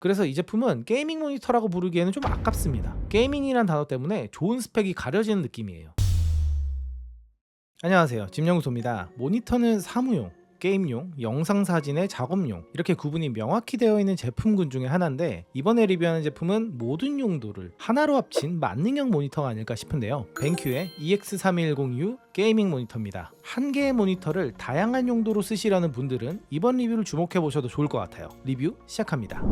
그래서 이 제품은 게이밍 모니터라고 부르기에는 좀 아깝습니다. 게이밍이란 단어 때문에 좋은 스펙이 가려지는 느낌이에요. 안녕하세요. 짐영소입니다. 모니터는 사무용, 게임용, 영상 사진의 작업용 이렇게 구분이 명확히 되어 있는 제품군 중에 하나인데 이번에 리뷰하는 제품은 모든 용도를 하나로 합친 만능형 모니터가 아닐까 싶은데요. 벤큐의 E EX3110U 게이밍 모니터입니다. 한 개의 모니터를 다양한 용도로 쓰시려는 분들은 이번 리뷰를 주목해 보셔도 좋을 것 같아요. 리뷰 시작합니다.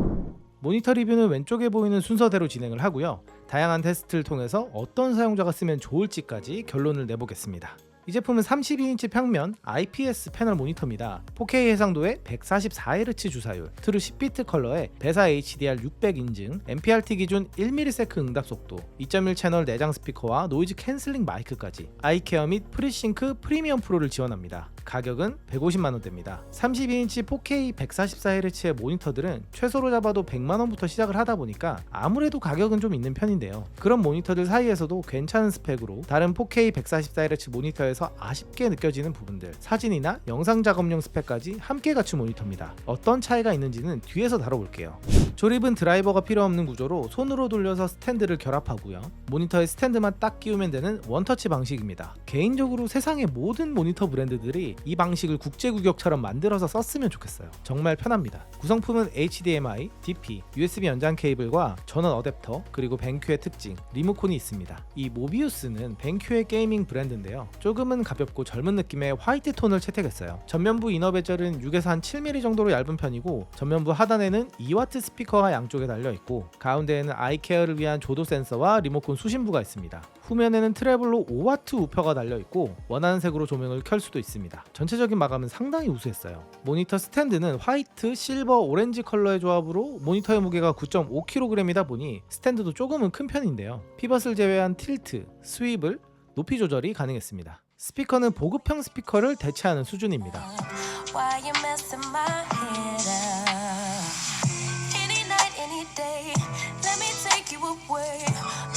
모니터 리뷰는 왼쪽에 보이는 순서대로 진행을 하고요. 다양한 테스트를 통해서 어떤 사용자가 쓰면 좋을지까지 결론을 내보겠습니다. 이 제품은 32인치 평면 IPS 패널 모니터입니다. 4K 해상도에 144Hz 주사율, 트루 10비트 컬러에 배사 HDR 600 인증, MPRT 기준 1ms 응답 속도, 2.1 채널 내장 스피커와 노이즈 캔슬링 마이크까지 아이케어 및 프리싱크 프리미엄 프로를 지원합니다. 가격은 150만 원대입니다. 32인치 4K 144Hz의 모니터들은 최소로 잡아도 100만 원부터 시작을 하다 보니까 아무래도 가격은 좀 있는 편인데요. 그런 모니터들 사이에서도 괜찮은 스펙으로 다른 4K 144Hz 모니터에서 아쉽게 느껴지는 부분들, 사진이나 영상 작업용 스펙까지 함께 갖춘 모니터입니다. 어떤 차이가 있는지는 뒤에서 다뤄볼게요. 조립은 드라이버가 필요 없는 구조로 손으로 돌려서 스탠드를 결합하고요. 모니터에 스탠드만 딱 끼우면 되는 원터치 방식입니다. 개인적으로 세상의 모든 모니터 브랜드들이 이 방식을 국제구격처럼 만들어서 썼으면 좋겠어요. 정말 편합니다. 구성품은 HDMI, DP, USB 연장 케이블과 전원 어댑터, 그리고 벤큐의 특징, 리모콘이 있습니다. 이 모비우스는 벤큐의 게이밍 브랜드인데요. 조금은 가볍고 젊은 느낌의 화이트 톤을 채택했어요. 전면부 이너 베젤은 6에서 한 7mm 정도로 얇은 편이고 전면부 하단에는 2W 스피커가 양쪽에 달려 있고 가운데에는 아이케어를 위한 조도 센서와 리모콘 수신부가 있습니다. 후면에는 트래블로 5W 우퍼가 달려 있고 원하는 색으로 조명을 켤 수도 있습니다. 전체적인 마감은 상당히 우수했어요. 모니터 스탠드는 화이트, 실버, 오렌지 컬러의 조합으로 모니터의 무게가 9.5kg이다 보니 스탠드도 조금은 큰 편인데요. 피벗을 제외한 틸트, 스윕을 높이 조절이 가능했습니다. 스피커는 보급형 스피커를 대체하는 수준입니다.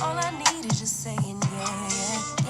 All I need is just saying yeah,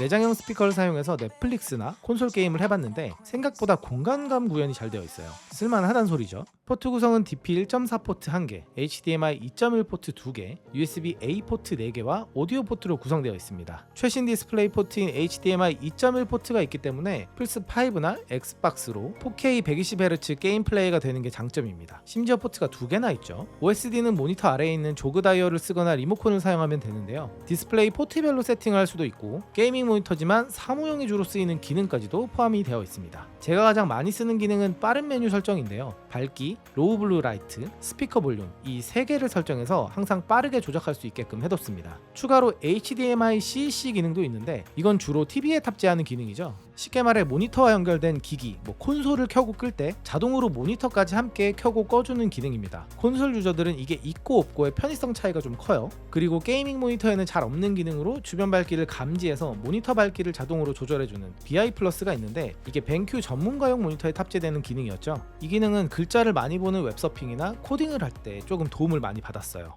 내장형 스피커를 사용해서 넷플릭스나 콘솔 게임을 해봤는데 생각보다 공간감 구현이 잘 되어 있어요. 쓸만하단 소리죠. 포트 구성은 DP 1.4 포트 1개, HDMI 2.1 포트 2개, USB A 포트 4개와 오디오 포트로 구성되어 있습니다. 최신 디스플레이 포트인 HDMI 2.1 포트가 있기 때문에 플스5나 엑스박스로 4K 120Hz 게임 플레이가 되는 게 장점입니다. 심지어 포트가 두 개나 있죠. OSD는 모니터 아래에 있는 조그 다이얼을 쓰거나 리모컨을 사용하면 되는데요. 디스플레이 포트별로 세팅할 수도 있고 게이밍 모니터지만 사무용이 주로 쓰이는 기능까지도 포함이 되어 있습니다. 제가 가장 많이 쓰는 기능은 빠른 메뉴 설정인데요. 밝기, 로우 블루 라이트, 스피커 볼륨 이 세 개를 설정해서 항상 빠르게 조작할 수 있게끔 해뒀습니다. 추가로 HDMI CC 기능도 있는데 이건 주로 TV에 탑재하는 기능이죠. 쉽게 말해 모니터와 연결된 기기, 뭐 콘솔을 켜고 끌 때 자동으로 모니터까지 함께 켜고 꺼주는 기능입니다. 콘솔 유저들은 이게 있고 없고의 편의성 차이가 좀 커요. 그리고 게이밍 모니터에는 잘 없는 기능으로 주변 밝기를 감지해서 모니터 밝기를 자동으로 조절해주는 BI 플러스가 있는데 이게 벤큐 전문가용 모니터에 탑재되는 기능이었죠. 이 기능은 글자를 많이 보는 웹서핑이나 코딩을 할 때 조금 도움을 많이 받았어요.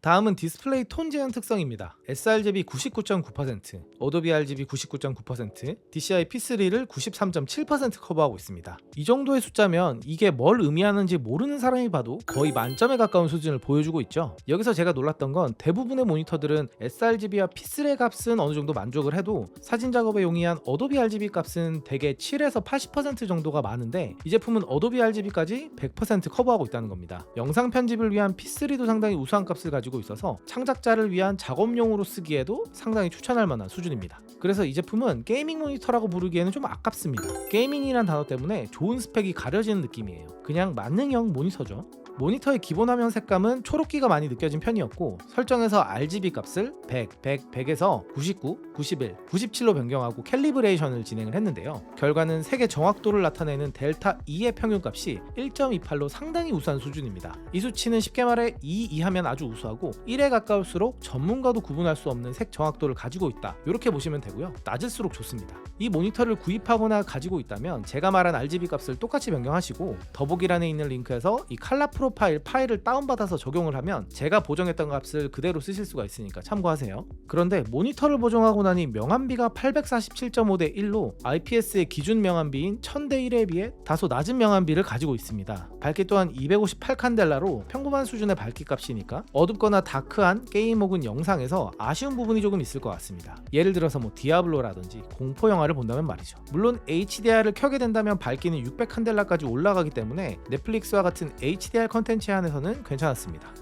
다음은 디스플레이 톤 제한 특성입니다. sRGB 99.9%, 어도비 RGB 99.9%, DCI P3를 93.7% 커버하고 있습니다. 이 정도의 숫자면 이게 뭘 의미하는지 모르는 사람이 봐도 거의 만점에 가까운 수준을 보여주고 있죠. 여기서 제가 놀랐던 건 대부분의 모니터들은 sRGB와 P3의 값은 어느 정도 만족을 해도 사진 작업에 용이한 어도비 RGB 값은 대개 7에서 80% 정도가 많은데 이 제품은 어도비 RGB까지 100% 커버하고 있다는 겁니다. 영상 편집을 위한 P3도 상당히 우수한 값을 가지고 있어서 창작자를 위한 작업용으로 쓰기에도 상당히 추천할 만한 수준입니다. 그래서 이 제품은 게이밍 모니터라고 부르기에는 좀 아깝습니다. 게이밍이란 단어 때문에 좋은 스펙이 가려지는 느낌이에요. 그냥 만능형 모니터죠. 모니터의 기본 화면 색감은 초록기가 많이 느껴진 편이었고 설정에서 RGB 값을 100, 100, 100에서 99, 91, 97로 변경하고 캘리브레이션을 진행을 했는데요. 결과는 색의 정확도를 나타내는 델타 E의 평균값이 1.28로 상당히 우수한 수준입니다. 이 수치는 쉽게 말해 2 이하면 아주 우수하고 1에 가까울수록 전문가도 구분할 수 없는 색 정확도를 가지고 있다. 이렇게 보시면 되고요. 낮을수록 좋습니다. 이 모니터를 구입하거나 가지고 있다면 제가 말한 RGB 값을 똑같이 변경하시고 더보기란에 있는 링크에서 이 칼라 프로 프로파일 파일을 다운받아서 적용을 하면 제가 보정했던 값을 그대로 쓰실 수가 있으니까 참고하세요. 그런데 모니터를 보정하고 나니 명암비가 847.5 대 1로 IPS의 기준 명암비인 1000대 1에 비해 다소 낮은 명암비를 가지고 있습니다. 밝기 또한 258칸델라로 평범한 수준의 밝기 값이니까 어둡거나 다크한 게임 혹은 영상에서 아쉬운 부분이 조금 있을 것 같습니다. 예를 들어서 뭐 디아블로라든지 공포 영화를 본다면 말이죠. 물론 HDR을 켜게 된다면 밝기는 600칸델라까지 올라가기 때문에 넷플릭스와 같은 HDR 컨 텐츠에 한해서는 괜찮았습니다.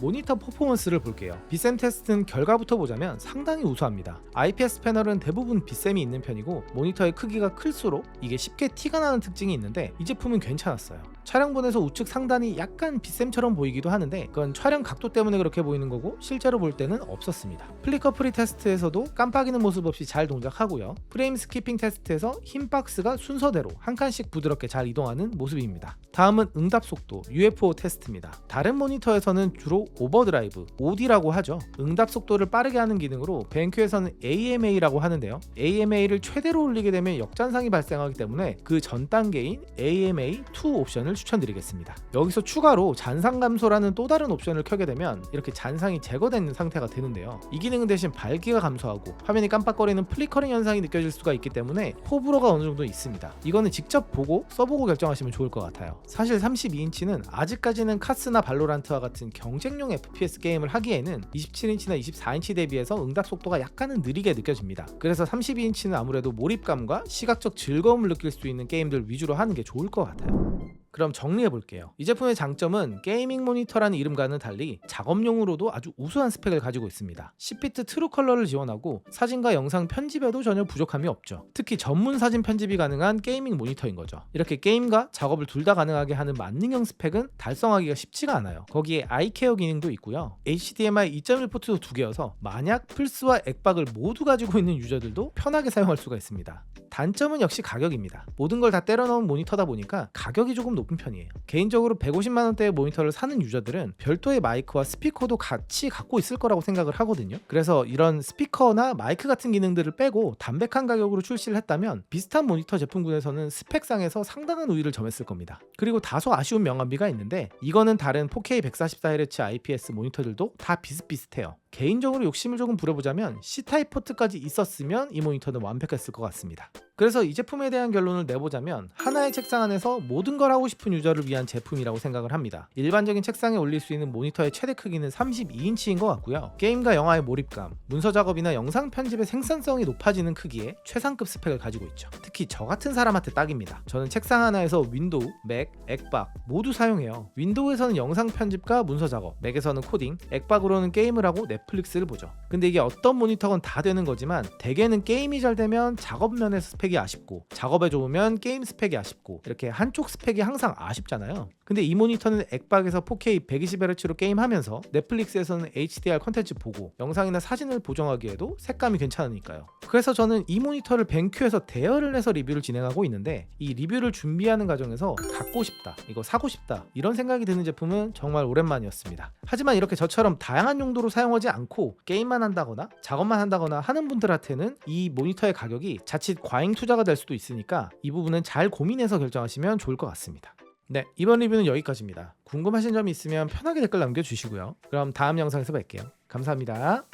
모니터 퍼포먼스를 볼게요. 비샘 테스트는 결과부터 보자면 상당히 우수합니다. IPS 패널은 대부분 비샘이 있는 편이고 모니터의 크기가 클수록 이게 쉽게 티가 나는 특징이 있는데 이 제품은 괜찮았어요. 촬영본에서 우측 상단이 약간 비샘처럼 보이기도 하는데 그건 촬영 각도 때문에 그렇게 보이는 거고 실제로 볼 때는 없었습니다. 플리커 프리 테스트에서도 깜빡이는 모습 없이 잘 동작하고요. 프레임 스키핑 테스트에서 흰 박스가 순서대로 한 칸씩 부드럽게 잘 이동하는 모습입니다. 다음은 응답 속도 UFO 테스트입니다. 다른 모니터에서는 주로 오버드라이브 OD라고 하죠. 응답 속도를 빠르게 하는 기능으로 뱅큐에서는 AMA라고 하는데요. AMA를 최대로 올리게 되면 역잔상이 발생하기 때문에 그 전 단계인 AMA2 옵션을 추천드리겠습니다. 여기서 추가로 잔상 감소라는 또 다른 옵션을 켜게 되면 이렇게 잔상이 제거된 상태가 되는데요. 이 기능은 대신 밝기가 감소하고 화면이 깜빡거리는 플리커링 현상이 느껴질 수가 있기 때문에 호불호가 어느 정도 있습니다. 이거는 직접 보고 써보고 결정하시면 좋을 것 같아요. 사실 32인치는 아직까지는 카스나 발로란트와 같은 경쟁용 FPS 게임을 하기에는 27인치나 24인치 대비해서 응답 속도가 약간은 느리게 느껴집니다. 그래서 32인치는 아무래도 몰입감과 시각적 즐거움을 느낄 수 있는 게임들 위주로 하는 게 좋을 것 같아요. 그럼 정리해 볼게요. 이 제품의 장점은 게이밍 모니터라는 이름과는 달리 작업용으로도 아주 우수한 스펙을 가지고 있습니다. 10비트 트루 컬러를 지원하고 사진과 영상 편집에도 전혀 부족함이 없죠. 특히 전문 사진 편집이 가능한 게이밍 모니터인 거죠. 이렇게 게임과 작업을 둘 다 가능하게 하는 만능형 스펙은 달성하기가 쉽지가 않아요. 거기에 아이케어 기능도 있고요. HDMI 2.1 포트도 두 개여서 만약 플스와 액박을 모두 가지고 있는 유저들도 편하게 사용할 수가 있습니다. 단점은 역시 가격입니다. 모든 걸 다 때려 넣은 모니터다 보니까 가격이 조금 높은 편이에요. 개인적으로 150만 원대의 모니터를 사는 유저들은 별도의 마이크와 스피커도 같이 갖고 있을 거라고 생각을 하거든요. 그래서 이런 스피커나 마이크 같은 기능들을 빼고 담백한 가격으로 출시를 했다면 비슷한 모니터 제품군에서는 스펙상에서 상당한 우위를 점했을 겁니다. 그리고 다소 아쉬운 명암비가 있는데 이거는 다른 4K 144Hz IPS 모니터들도 다 비슷비슷해요. 개인적으로 욕심을 조금 부려보자면 C타입 포트까지 있었으면 이 모니터는 완벽했을 것 같습니다. 그래서 이 제품에 대한 결론을 내보자면 하나의 책상 안에서 모든 걸 하고 싶은 유저를 위한 제품이라고 생각을 합니다. 일반적인 책상에 올릴 수 있는 모니터의 최대 크기는 32인치인 것 같고요. 게임과 영화의 몰입감, 문서 작업이나 영상 편집의 생산성이 높아지는 크기의 최상급 스펙을 가지고 있죠. 특히 저 같은 사람한테 딱입니다. 저는 책상 하나에서 윈도우, 맥, 액박 모두 사용해요. 윈도우에서는 영상 편집과 문서 작업, 맥에서는 코딩, 액박으로는 게임을 하고 넷플릭스를 보죠. 근데 이게 어떤 모니터건 다 되는 거지만 대개는 게임이 잘 되면 작업 면에서 스펙이 아쉽고 작업에 좋으면 게임 스펙이 아쉽고 이렇게 한쪽 스펙이 항상 아쉽잖아요. 근데 이 모니터는 액박에서 4K 120Hz로 게임하면서 넷플릭스에서는 HDR 컨텐츠 보고 영상이나 사진을 보정하기에도 색감이 괜찮으니까요. 그래서 저는 이 모니터를 벤큐에서 대여를 해서 리뷰를 진행하고 있는데 이 리뷰를 준비하는 과정에서 갖고 싶다, 이거 사고 싶다 이런 생각이 드는 제품은 정말 오랜만이었습니다. 하지만 이렇게 저처럼 다양한 용도로 사용하지 않고 게임만 한다거나 작업만 한다거나 하는 분들한테는 이 모니터의 가격이 자칫 과잉 투자가 될 수도 있으니까 이 부분은 잘 고민해서 결정하시면 좋을 것 같습니다. 네, 이번 리뷰는 여기까지입니다. 궁금하신 점이 있으면 편하게 댓글 남겨주시고요. 그럼 다음 영상에서 뵐게요. 감사합니다.